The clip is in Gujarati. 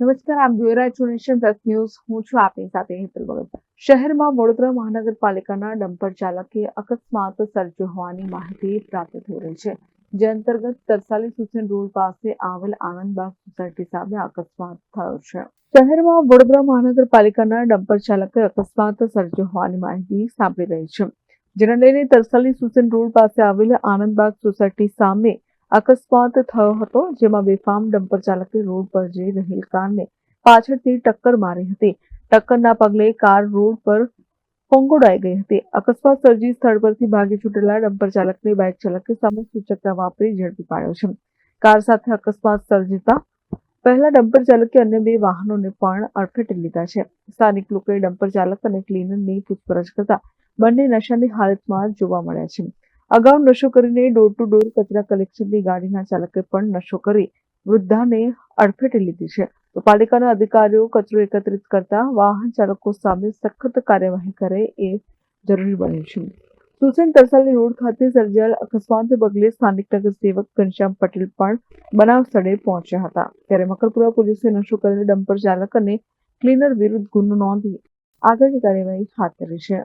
નમસ્કાર આપ જોઈ રહ્યા પ્લસ ન્યૂઝ. હું છું આપની સાથે હેતલ ભગત શહેરમાં વડોદરા મહાનગરપાલિકાના ડમ્પર ચાલકે અકસ્માત સર્જ્યો હોવાની માહિતી પ્રાપ્ત થઈ રહી છે, જે અંતર્ગત તરસાલી સુસેન રોડ પાસે આવેલ આનંદબાગ સોસાયટી સામે અકસ્માત થયો છે. શહેરમાં વડોદરા મહાનગરપાલિકાના ડમ્પર ચાલકે અકસ્માત સર્જ્યો હોવાની માહિતી સાંભળી રહી છે, જેને લઈને તરસાલી સુસેન રોડ પાસે આવેલ આનંદબાગ સોસાયટી સામે અકસ્માત થયો હતો, જેમાં બેફામ ડમ્પર ચાલકે રોડ પર જઈ રહેલ કારને પાછળથી ટક્કર મારી હતી. ટક્કરના પગલે કાર રોડ પર પોંગોડાઈ ગઈ હતી. અકસ્માત સર્જી સ્થળ પરથી ભાગી છૂટેલા ડમ્પર ચાલકને બાઇક ચાલકે સામે સૂચકતા વાપરી ઝડપી પાડ્યો છે. કાર સાથે અકસ્માત સર્જતા પહેલા ડમ્પર ચાલકે અન્ય બે વાહનોને પણ અડફેટે લીધા છે. સ્થાનિક લોકોએ ડમ્પર ચાલક અને ક્લીનરની પૂછપરછ કરતા બંને નશાની હાલતમાં જોવા મળ્યા છે. અગાઉ નશો કરીને ડોર ટુ ડોર કચરા કલેક્શનની ગાડીના ચાલકે પણ નશો કરી વૃદ્ધાને અડફેટે લીધી છે. તો પાલિકાના અધિકારીઓ કચરો એકત્રિત કરતા વાહન ચાલકો સામે સખત કાર્યવાહી કરે એ જરૂરી બન્યું છે. સુસેન તરસાલી રોડ ખાતે સર્જાયેલ અકસ્માતને પગલે સ્થાનિક નગર સેવક ઘનશ્યામ પટેલ પણ બનાવ સ્થળે પહોંચ્યા હતા. ત્યારે મકરપુરા પોલીસે નશો કરેલ ડમ્પર ચાલક અને ક્લીનર વિરુદ્ધ ગુનો નોંધી આગળની કાર્યવાહી હાથ ધરી છે.